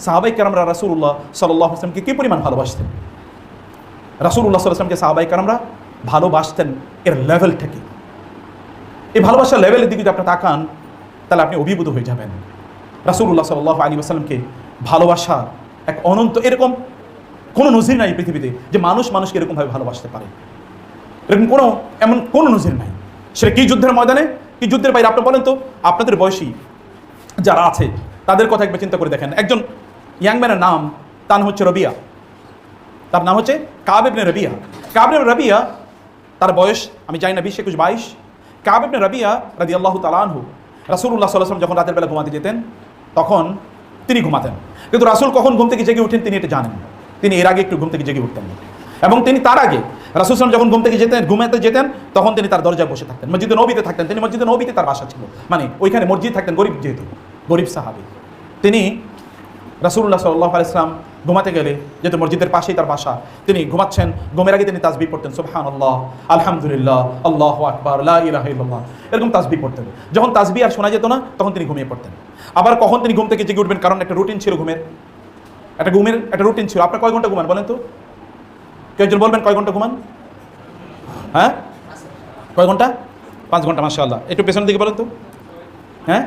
সাহাবাই কারামরা রাসুল্লাহ সাল্লাহ আসলামকে কী পরিমাণ ভালোবাসতেন? রাসুল্লাহ সাল্লামকে সাহাবাই কারামরা ভালোবাসতেন এর লেভেলটা কি? এই ভালোবাসার লেভেলের দিকে যদি আপনি তাকান, তাহলে আপনি অভিভূত হয়ে যাবেন। রাসুল্লাহ সাল্লাহ আলী আসালামকে ভালোবাসা এক অনন্ত এরকম কোনো নজির নাই পৃথিবীতে যে মানুষ মানুষকে এরকমভাবে ভালোবাসতে পারে। এরকম কোনো, এমন কোনো নজির নাই। সেটা কি যুদ্ধের ময়দানে? কি যুদ্ধের বাইরে? আপনি বলেন তো, আপনাদের বয়সী যারা আছে, তাদের কথা একবার চিন্তা করে দেখেন। একজন ইয়াংম্যানের নাম, তার হচ্ছে রবিয়া। তার নাম হচ্ছে কাবেবনে রবিয়া। কাবেব রবিয়া, তার বয়স, আমি জানি না, বিশ, একুশ, বাইশ। কাবেবনে রবিয়া রাদি আল্লাহ তালানহু রাসুল্লাহ সাল্লাম যখন রাতের বেলা ঘুমাতে যেতেন, তখন তিনি ঘুমাতেন। কিন্তু রাসুল কখন ঘুম থেকে জেগে উঠেন, তিনি এটা জানেন। তিনি এর আগে একটু ঘুম থেকে জেগে উঠতেন। এবং তিনি তার আগে, রাসুল সালাম যখন ঘুম থেকে যেতেন, ঘুমাতে যেতেন, তখন তিনি তার দরজায় বসে থাকতেন। মসজিদে নবীতে থাকতেন। তিনি মসজিদে নবীতে তার বাসা ছিল। মানে ওইখানে মসজিদ থাকতেন গরিব যেহেতু, গরিব সাহাবি। তিনি রাসুল্লাহ সাল্লাহ আলাইসলাম ঘুমাতে গেলে যেহেতু মসজিদের পাশেই তার বাসা, তিনি ঘুমাচ্ছেন, ঘুমের আগে তিনি তাসবি পড়তেন সুবহান আল্লাহ আলহামদুলিল্লাহ, আল্লাহ আকবর ইলাহিল্লাহ এরকম তাসবি পড়তেন। যখন তাসবি আর শোনা যেত না, তখন তিনি ঘুমিয়ে পড়তেন। আবার কখন তিনি ঘুম থেকে জেগে উঠবেন, কারণ একটা রুটিন ছিল ঘুমের। একটা ঘুমের, একটা রুটিন ছিল। আপনার কয় ঘণ্টা ঘুমান বলেন তো? কেউ একজন বলবেন কয় ঘণ্টা ঘুমান? হ্যাঁ? কয় ঘণ্টা? পাঁচ ঘণ্টা মাসা আল্লাহ একটু পেছনের দিকে বলেন তো। হ্যাঁ?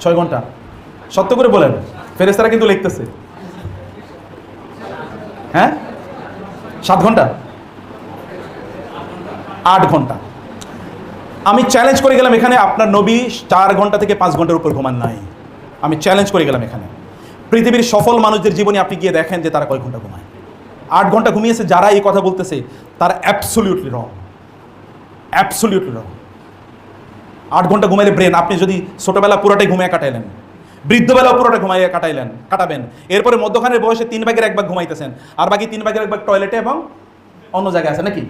ছয় ঘণ্টা। সত্য করে বলেন। ফেরেস্তারা কিন্তু লিখতেছে। হ্যাঁ? সাত ঘণ্টা? আট ঘণ্টা। আমি চ্যালেঞ্জ করে গেলাম এখানে আপনার নবী চার ঘণ্টা থেকে পাঁচ ঘণ্টার উপর ঘুমান নাই। আমি চ্যালেঞ্জ করে গেলাম এখানে। পৃথিবীর সফল মানুষদের জীবনে আপনি গিয়ে দেখেন যে তারা কয় ঘণ্টা ঘুমায়। আট ঘণ্টা ঘুমিয়েছে, যারা এই কথা বলতেছে, তারা অ্যাবসলিউটলি রং অ্যাবসলিউটলি রং আট ঘণ্টা ঘুমাইলে ব্রেন আপনি যদি ছোটোবেলা পুরোটাই ঘুমিয়ে কাটাইলেন বৃদ্ধবেলাও পুরোটা ঘুমাইয়ে কাটাইলেন, কাটাবেন। এরপরে মধ্যখানের বয়সে তিন ভাগের এক ভাগ ঘুমাইতেছেন। আর বাকি তিন ভাগের এক ভাগ টয়লেটে এবং অন্য জায়গায় আছে নাকি?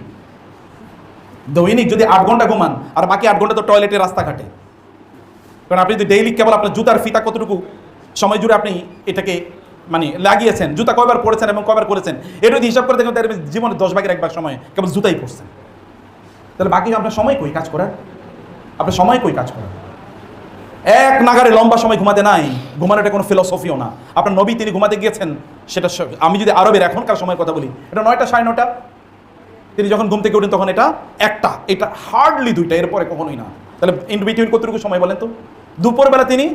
দৈনিক যদি আট ঘণ্টা ঘুমান, আর বাকি আট ঘণ্টা তো টয়লেটে রাস্তাঘাটে। কারণ আপনি যদি ডেইলি কেবল আপনার জুতার ফিতা কতটুকু সময় জুড়ে আপনি এটাকে মানে লাগিয়েছেন, জুতা কয়বার পড়েছেন এবং কয়বার করেছেন, এটা যদি হিসাব করে দেখেন, তাহলে জীবনে দশ ভাগের একবার সময় কেবল জুতাই পড়ছেন তাহলে বাকি আপনার সময় কই কাজ করার? আপনার সময় কই কাজ করার? এক নাগারে লম্বা সময় ঘুমাতে নাই ঘুমানো এটা কোনো ফিলসফিও না। আপনার নবী তিনি ঘুমাতে গিয়েছেন, সেটা আমি যদি আরবের এখনকার সময়ের কথা বলি, এটা নয়টা সাড়ে নটা তিনি যখন ঘুম থেকে উঠেন তখন এটা একটা, এটা হার্ডলি দুইটা, এরপরে কখনোই না। তাহলে ইন কতটুকু সময় বলেন তো? দুপুরবেলা তিনি,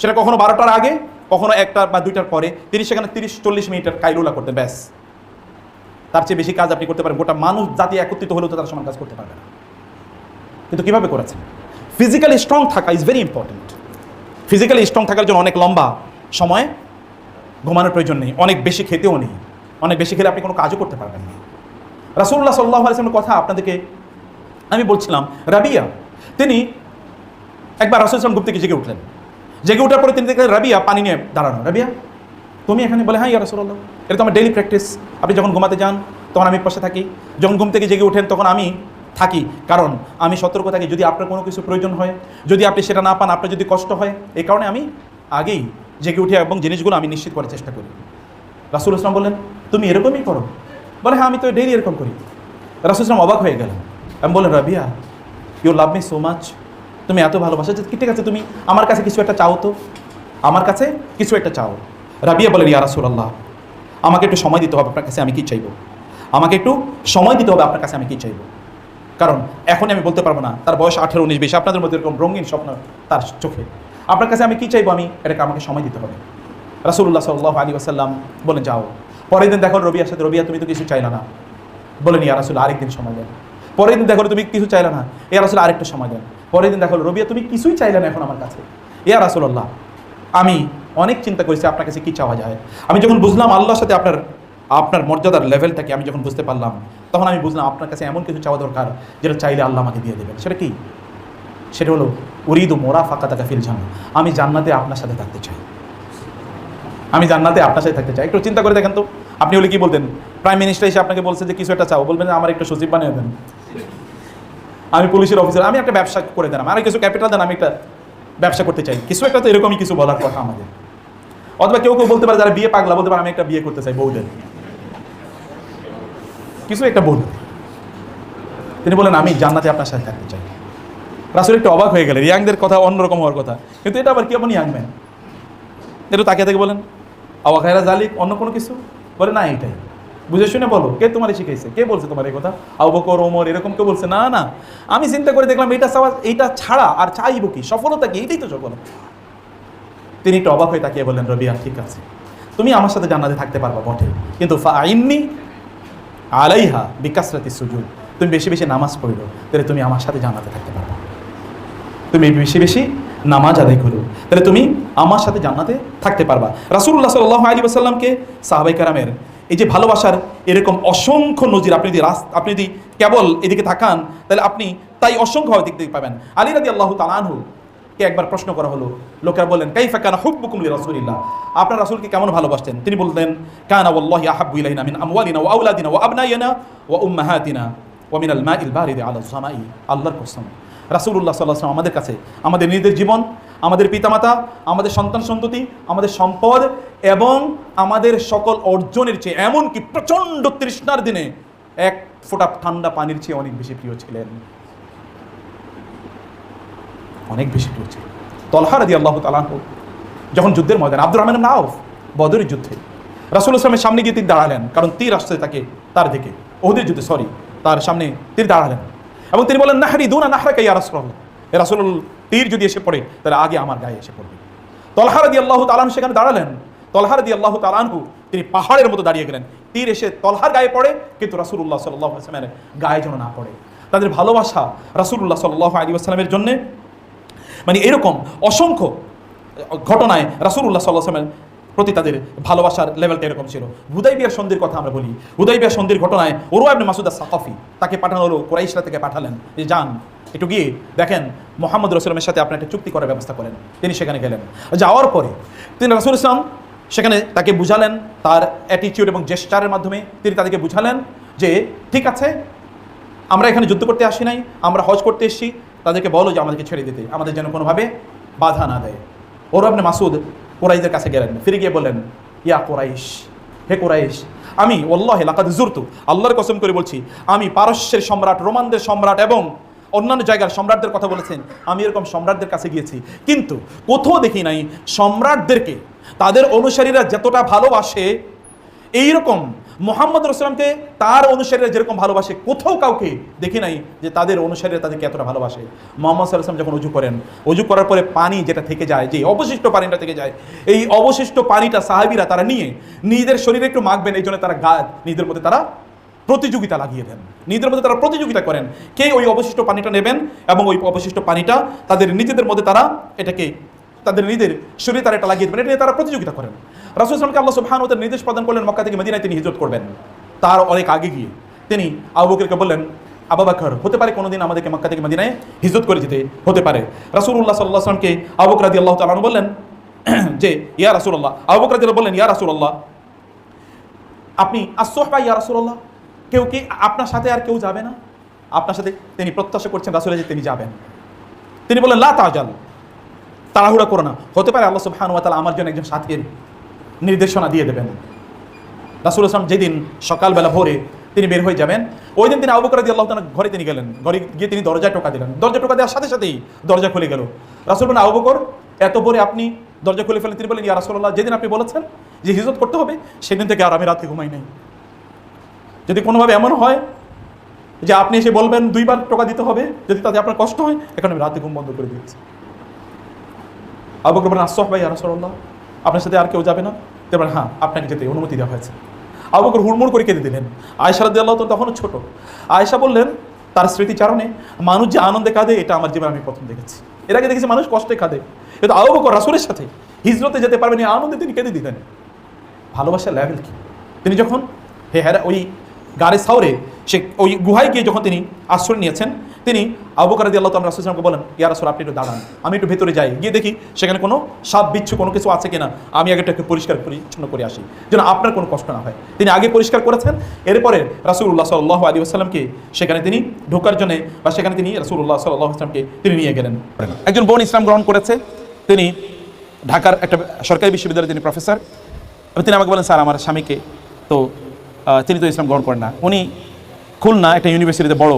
সেটা কখনো বারোটার আগে, কখনো একটা বা দুইটার পরে, তিনি সেখানে তিরিশ, চল্লিশ মিনিটের কাইলুলা করতেন, ব্যাস। তার চেয়ে বেশি কাজ আপনি করতে পারেন, গোটা মানুষ জাতি একত্রিত হলেও তো তার সমান কাজ করতে পারবে না। কিন্তু কীভাবে করেছেন? ফিজিক্যালি স্ট্রং থাকা is very important physically strong থাকার জন্য অনেক লম্বা সময় ঘুমানোর প্রয়োজন নেই, অনেক বেশি খেতেও নেই, অনেক বেশি খেলে আপনি কোনো কাজও করতে পারবেন না। রাসুল্লাহ সাল্লাহ আলিয়ামের কথা আপনাদেরকে আমি বলছিলাম, রাবিয়া, তিনি একবার রাসুল ইসলাম গুপ্ত থেকে জেগে উঠলেন। জেগে ওঠার পরে তিনি দেখলেন, রাবিয়া, পানি নিয়ে দাঁড়ানো। রাবিয়া, তুমি এখানে বলে হ্যাঁ ইয়া রাসুল্লাহ এটা তো আমার ডেইলি প্র্যাকটিস আপনি যখন ঘুমাতে যান, তখন আমি পাশে থাকি। যখন ঘুম থেকে জেগে ওঠেন, তখন আমি থাকি। কারণ আমি সতর্ক থাকি, যদি আপনার কোনো কিছু প্রয়োজন হয়, যদি আপনি সেটা না পান, আপনার যদি কষ্ট হয় এই কারণে আমি আগেই জেগে উঠে এবং জিনিসগুলো আমি নিশ্চিত করার চেষ্টা করি। রাসুল ইসলাম বললেন, তুমি এরকমই করো। বলে হ্যাঁ আমি তো ডেইলি এরকম করি। রাসুল ইসলাম অবাক হয়ে গেলেন। আমি বললেন Rabia you love me so much তুমি এত ভালোবাসো যে, ঠিক আছে, তুমি আমার কাছে কিছু একটা চাও তো। আমার কাছে কিছু একটা চাও। রাবিয়া বলেন ইয়া রাসুল আল্লাহ আমাকে একটু সময় দিতে হবে আপনার কাছে, আমি কি চাইব? আমাকে একটু সময় দিতে হবে আপনার কাছে, আমি কি চাইব? কারণ এখনই আমি বলতে পারব না, তার বয়স আঠেরো উনিশ বেশি, আপনাদের মধ্যে এরকম রঙিন স্বপ্ন তার চোখে। আপনার কাছে আমি কি চাইব আমি? এটাকে আমাকে সময় দিতে হবে। রাসুল্লাহ সাল্লাহ আলী আসাল্লাম বলে, যাও। পরের দিন দেখো রবিয়ার সাথে, রবিয়া, তুমি তো কিছু চাইলা না। বলেন ইয়া রাসুল, আরেকদিন সময় দেন। পরের দিন দেখো, তুমি কিছু চাইলে না। ইয়া রাসুল, আরেকটা সময় দেন। পরের দিন দেখো, রবিয়া, তুমি কিছুই চাইলে না এখন আমার কাছে। ইয়া রাসুল্লাহ আমি অনেক চিন্তা করেছি আপনার কাছে কী চাওয়া যায়। আমি যখন বুঝলাম আল্লাহর সাথে আপনার আপনার মর্যাদার লেভেলটাকে আমি যখন বুঝতে পারলাম, তখন আমি বুঝলাম আপনার কাছে এমন কিছু চাওয়া দরকার যেটা চাইলে আল্লাহ আমাকে দিয়ে দেবেন। সেটা কি? সেটা হলো, উরিদু মোরা ফাঁকা তাকা ফিল জানো আমি জান্নাতে আপনার সাথে থাকতে চাই। আমি জান্নাতে আপনার সাথে থাকতে চাই। একটু চিন্তা করে দেখেন তো। আপনি হলে কি বলতেন? প্রাইম মিনিস্টার এসে আপনাকে বলছে যে, কিছু একটা চাও। বলবেন, আমার একটু সচিব বানিয়ে দেন। আমি পুলিশের অফিসার আমি একটা ব্যবসা করে দেন। আমার কিছু ক্যাপিটাল দেন, আমি একটা ব্যবসা করতে চাই। কিছু একটা তো এরকমই কিছু বলার কথা আমাদের। অথবা কেউ কেউ বলতে পারে, যারা বিয়ে পাগলা, বলতে পারে, আমি একটা বিয়ে করতে চাই বউদের। কিছু একটা বলুন তিনি বলেন, আমি জান্নাতে আপনার সাথে থাকতে চাই। রাসুল একটু অবাক হয়ে গেলেন। ইয়াংদের কথা অন্যরকম হওয়ার কথা। কিন্তু এটা আবার কি আপনি ইয়াংম্যান একটু তাকিয়ে থেকে বলেন আওয়াখায়রা জালিক অন্য কোনো কিছু? বলে, না এটাই বুঝে শুনে বলো, কে তোমার শিখাইছে? কে বলছে তোমার এই কথা? আবু বকর, ওমর, এরকম কেউ বলছে? না না। আমি চিন্তা করে দেখলাম এটা চাওয়া, এইটা ছাড়া আর চাইব কি? সফলতা কি? এইটাই তো সফলতা তিনি একটু অবাক হয়ে তাকিয়ে বললেন, রবিয়া, ঠিক আছে। তুমি আমার সাথে জান্নাতে থাকতে পারবা বটে। কিন্তু ফাইননি আলাইহা বিকাশরাতি সুজুদ। তুমি বেশি বেশি নামাজ পড়ল তাহলে তুমি আমার সাথে জানাতে থাকতে পারবা। তুমি বেশি বেশি নামাজ আদায় করো, তাহলে তুমি আমার সাথে জান্নাতে থাকতে পারবা। রাসুল্লাহ সাল্লাহ আলী আসাল্লামকে সাহাবাই কারামের এই যে ভালোবাসার এরকম অসংখ্য নজির, আপনি যদি রাস আপনি যদি কেবল এদিকে থাকান তাহলে আপনি তাই অসংখ্যভাবে দেখতে পাবেন। আলী রাদি আল্লাহ তালানহু একবার প্রশ্ন করা হলো। লোকেরা বললেন, কাইফা কানা হুব্বুকুম লিরাসূলিল্লাহ? আপনার রাসূলকে কেমন ভালোবাসতেন? তিনি বলতেন, কানা ওয়াল্লাহি আহাব্বু ইলাইনা মিন আমওয়ালিনা ওয়া আওলাদিনা ওয়া আবনাইনা ওয়া উম্মাহাতিনা ওয়া মিনাল মাইল বারিদি আলা সামাই। আল্লাহর কসম। রাসূলুল্লাহ সাল্লাল্লাহু আলাইহি আমাদের কাছে, আমাদের নিজেদের জীবন, আমাদের পিতামাতা, আমাদের সন্তান সন্ততি, আমাদের সম্পদ এবং আমাদের সকল অর্জনের চেয়ে এমনকি প্রচণ্ড তৃষ্ণার দিনে এক ফোঁটা ঠান্ডা পানির চেয়ে অনেক বেশি প্রিয় ছিলেন। অনেক বেশি প্রিয় ছিল। তলহা রাদি আল্লাহ তালাহ যখন যুদ্ধের ময়দান, আব্দুর রহমান নাওফ বদরের যুদ্ধে রাসুল ইসলামের সামনে গিয়ে তিনি দাঁড়ালেন, কারণ তীর আসছে তাকে, তার দিকে ওদের যুদ্ধে সরি তার সামনে তিনি দাঁড়ালেন। এবং তিনি বলেন নাহারি দুনা নাহরাকে ইয়া রাসুল এ রাসুল, তীর যদি এসে পড়ে, তাহলে আগে আমার গায়ে এসে পড়বে। তলহা রাদি আল্লাহ তালান সেখানে দাঁড়ালেন। তলহা রাদি আল্লাহ তালানহু তিনি পাহাড়ের মতো দাঁড়িয়ে গেলেন। তীর এসে তলহার গায়ে পড়ে, কিন্তু রাসুল্লাহ সাল্লাহ আসলামের গায়ে যেন না পড়ে। তাদের ভালোবাসা রাসুল্লাহ সাল্লাহ আলী আসলামের জন্যে মানে এরকম অসংখ্য ঘটনায় রাসুল্লাহ সাল্লাহামের প্রতি তাদের ভালোবাসার লেভেলটা এরকম ছিল। হুদাইবিয়ার সন্ধির কথা আমরা বলি। হুদাইবিয়ার সন্ধির ঘটনায় ওরও আপনি মাসুদা সাকাফি তাকে পাঠানো হলো, কোরাইশরা থেকে পাঠালেন। যে, যান, একটু গিয়ে দেখেন, মোহাম্মদ রসুলামের সাথে আপনি একটা চুক্তি করার ব্যবস্থা করেন। তিনি সেখানে গেলেন। যাওয়ার পরে তিনি রাসুল ইসলাম সেখানে তাকে বুঝালেন, তার অ্যাটিটিউড এবং জেস্টারের মাধ্যমে তিনি তাদেরকে বুঝালেন যে, ঠিক আছে, আমরা এখানে যুদ্ধ করতে আসি নাই, আমরা হজ করতে এসেছি তাদেরকে বলো যে আমাদেরকে ছেড়ে দিতে, আমাদের যেন কোনোভাবে বাধা না দেয়। ওর আপনি মাসুদ কোরাইদের কাছে গেলেন, ফিরে গিয়ে বললেন, ইয়া কোরাইশ, হে কোরাইশ, আমি ওল্লাহ লাকাদ জুরতু আল্লাহর কসম করে বলছি, আমি পারস্যের সম্রাট, রোমানদের সম্রাট এবং অন্যান্য জায়গার সম্রাটদের কথা বলেছেন, আমি এরকম সম্রাটদের কাছে গিয়েছি। কিন্তু কোথাও দেখি নাই সম্রাটদেরকে, তাদের অনুসারীরা যতটা ভালোবাসে, এইরকম মোহাম্মদ রসলামকে তার অনুসারীরা যেরকম ভালোবাসে, কোথাও কাউকে দেখি নাই যে তাদের অনুসারীরা তাদেরকে এতটা ভালোবাসে। মোহাম্মদ সাল্লাম যখন উজু করেন, উজু করার পরে পানি যেটা থেকে যায়, যে অবশিষ্ট পানিটা থেকে যায়, এই অবশিষ্ট পানিটা সাহাবিরা তারা নিয়ে নিজেদের শরীরে একটু মাখবেন, এই জন্য তারা গা, নিজেদের মধ্যে তারা প্রতিযোগিতা লাগিয়ে দেন। নিজেদের মধ্যে তারা প্রতিযোগিতা করেন। কে ওই অবশিষ্ট পানিটা নেবেন এবং ওই অবশিষ্ট পানিটা তাদের নিজেদের মধ্যে তারা এটাকে তাদের নিজেদের শরীরে তারা এটা লাগিয়ে দেবেন। এটা তারা প্রতিযোগিতা করেন। রাসুল ইসলামকে আল্লাহ সুবহান ওদের নির্দেশ প্রদান করলেন মক্কা থেকে মদিনায় তিনি হিজরত করবেন। তার অনেক আগে গিয়ে তিনি আবু বকরকে বললেন, আবু বকর, হতে পারে কোনোদিন আমাদেরকে মক্কা থেকে মদিনায় হিজরত করে যেতে হতে পারে। রাসূলুল্লাহ সাল্লাল্লাহু আলাইহি ওয়াসাল্লামকে আবু বকর রাদিয়াল্লাহু তাআলা বললেন, যে, ইয়া রাসূলুল্লাহ। আবু বকর রাদিয়াল্লাহু বললেন, ইয়া রাসূলুল্লাহ, আপনি আসোহবা ইয়া রাসূলুল্লাহ, কেউ কি আপনার সাথে আর কেউ যাবে না? আপনার সাথে তিনি প্রত্যাশা করছেন রাসূলের যে তিনি যাবেন। তিনি বললেন, লা তাজাল। তাড়াহুড়া করো না। হতে পারে আল্লাহ সুবহান ওয়া তাআলা আমার জন্য একজন সাথীর নির্দেশনা দিয়ে দেবেন। রাসুল আসলাম যেদিন সকালবেলা ভোরে তিনি বের হয়ে যাবেন, ওই দিন তিনি আবুকর দিয়ে আল্লাহ ঘরে তিনি গেলেন। ঘরে গিয়ে তিনি দরজায় টোকা দিলেন। দরজা টোকা দেওয়ার সাথে সাথেই দরজা খুলে গেল। রাসুল বলেন আবু বকর, এত ভোরে আপনি দরজা খুলে ফেলেন? তিনি বলেন ইয়া রাসূলুল্লাহ, যেদিন আপনি বলেছেন যে হিজরত করতে হবে, সেদিন থেকে আর আমি রাতে ঘুমাই নাই। যদি কোনোভাবে এমন হয় যে আপনি এসে বলবেন, দুইবার টোকা দিতে হবে, যদি তাতে আপনার কষ্ট হয়, এখন আমি রাতে ঘুম বন্ধ করে দিয়েছি। আবু বকর বলেন আসহ ভাই রাসূলুল্লাহ। আপনার সাথে আর কেউ যাবে না? তো বলেন হ্যাঁ আপনাকে যেতে অনুমতি দেওয়া হয়েছে। আবু হুড়মুড় করে কেঁদে দিলেন। আয়সা রাদি আল্লাহ তখনও ছোট। আয়সা বললেন, তার স্মৃতিচারণে মানুষ যে আনন্দে কাঁদে, এটা আমার জীবনে আমি প্রথম দেখেছি। এর আগে দেখেছি মানুষ কষ্টে কাঁদে। কিন্তু আবু বকর রাসূলের সাথে হিজরতে যেতে পারবেন এই আনন্দে তিনি কেঁদে দিলেন। ভালোবাসার লেভেল কি? তিনি যখন, হে হ্যাঁ ওই গাড়ি সাউরে, সে ওই গুহায় গিয়ে যখন তিনি আশ্রয় নিয়েছেন, তিনি আবুকার দিয়ে আল্লাহ রাসুল ইসলামকে বলেন, ইয়া রাসুল, আপনি একটু দাঁড়ান, আমি একটু ভেতরে যাই। গিয়ে দেখি সেখানে কোনো সাপ, বিচ্ছু কোনো কিছু আছে কিনা, আমি আগে একটু একটু পরিষ্কার পরিচ্ছন্ন করে আসি, যেন আপনার কোনো কষ্ট না হয়। তিনি আগে পরিষ্কার করেছেন, এরপরে রাসুল্লাহ সাল্লাহ আলী আসসালামকে সেখানে তিনি ঢোকার জন্য বা সেখানে তিনি রাসুল্লাহ সাল্লাহ আসলামকে তিনি নিয়ে গেলেন। একজন বোন ইসলাম গ্রহণ করেছে, তিনি ঢাকার একটা সরকারি বিশ্ববিদ্যালয়ে তিনি প্রফেসর তিনি আমাকে বলেন, স্যার, আমার স্বামীকে তো তিনি তো ইসলাম গ্রহণ করেন না। উনি খুলনা একটা ইউনিভার্সিটিতে বড়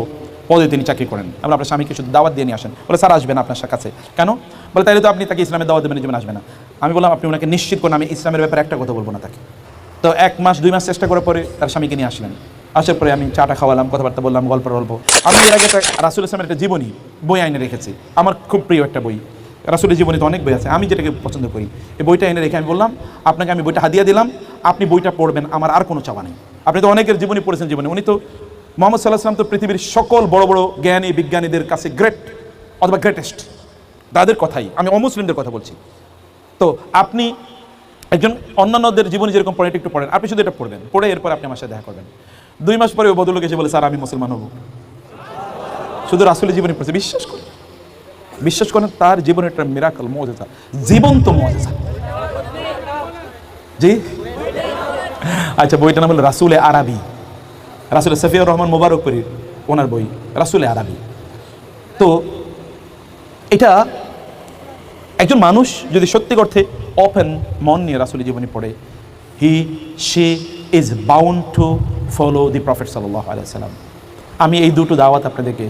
পদে তিনি চাকরি করেন। আমরা আপনার স্বামীকে শুধু দাওয়াত দিয়ে নিয়ে আসেন। বলে, স্যার, আসবেন আপনার কাছে। কেন? বলে, তাইলে তো আপনি তাকে ইসলামের দাওয়াত দেবেন জীবন আসবে না। আমি বললাম, আপনি ওনাকে নিশ্চিত করুন, আমি ইসলামের ব্যাপারে একটা কথা বলব না তাকে। তো এক মাস, দুই মাস চেষ্টা করার পরে তার স্বামীকে নিয়ে আসলেন। আসার পরে আমি চাটা খাওয়ালাম, কথাবার্তা বললাম, গল্প গল্প আমি এর আগে একটা রাসুল ইসলামের একটা জীবনী, বই আইনে রেখেছি। আমার খুব প্রিয় একটা বই। রাসুলের জীবনীতে অনেক বই আছে। আমি যেটাকে পছন্দ করি, এই বইটা এনে রেখে আমি বললাম, আপনাকে আমি বইটা হাদিয়া দিলাম, আপনি বইটা পড়বেন, আমার আর কোনো চাওয়া নেই। আপনি তো অনেকের জীবনী পড়েছেন জীবনে। উনি তো মোহাম্মদ সাল্লাহ সাল্লাম তো পৃথিবীর সকল বড় বড় জ্ঞানী, বিজ্ঞানীদের কাছে গ্রেট অথবা গ্রেটেস্ট তাদের কথাই। আমি অমুসলিমদের কথা বলছি। তো আপনি একজন অন্যান্যদের জীবনে যেরকম পড়ে এটা একটু পড়েন। আপনি শুধু এটা পড়বেন। পড়ে এরপর আপনি আমার সাথে দেখা করবেন। দুই মাস পরে ও বদলোক এসে বলে, স্যার, আমি মুসলমান হব। শুধু রাসুলের জীবনে পড়ছে। বিশ্বাস করেন। বিশ্বাস করেন, তার জীবনে একটা মিরাকল মজেজা জীবন্ত মজেজা জি? আচ্ছা বইটার নাম হলো রাসুলে আরবি। রাসুল সফিউর রহমান মোবারকপুরীর ওনার বই, রাসুলে আরবি। তো এটা একজন মানুষ যদি সত্যি অর্থে ওপেন মন নিয়ে রাসুলের জীবনী পড়ে he say is bound to follow the prophet সাল্লাহ আলাইসাল্লাম আমি এই দুটো দাওয়াত আপনাদেরকে